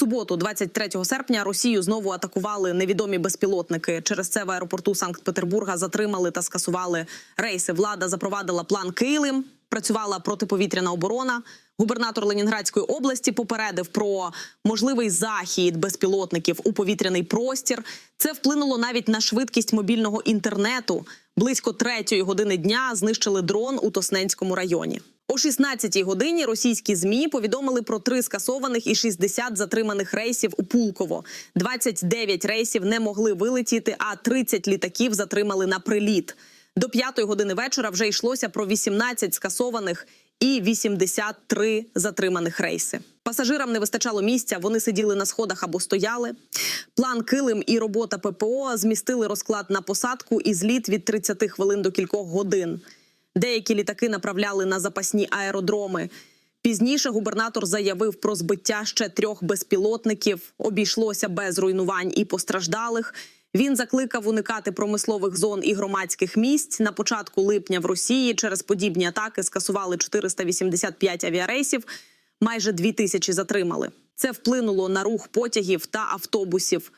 суботу, 23 серпня, Росію знову атакували невідомі безпілотники. Через це в аеропорту Санкт-Петербурга затримали та скасували рейси. Влада запровадила план Килим. Працювала протиповітряна оборона. Губернатор Ленінградської області попередив про можливий захід безпілотників у повітряний простір. Це вплинуло навіть на швидкість мобільного інтернету. Близько третьої години дня знищили дрон у Тосненському районі. О 16-й годині російські змі повідомили про три скасованих і 60 затриманих рейсів у Пулково. 29 рейсів не могли вилетіти, а 30 літаків затримали на приліт. До п'ятої години вечора вже йшлося про 18 скасованих і 83 затриманих рейси. Пасажирам не вистачало місця. Вони сиділи на сходах або стояли. План Килим і робота ППО змістили розклад на посадку і зліт від 30 хвилин до кількох годин. Деякі літаки направляли на запасні аеродроми. Пізніше губернатор заявив про збиття ще трьох безпілотників. Обійшлося без руйнувань і постраждалих. Він закликав уникати промислових зон і громадських місць. На початку липня в Росії через подібні атаки скасували 485 авіарейсів. Майже дві тисячі затримали. Це вплинуло на рух потягів та автобусів.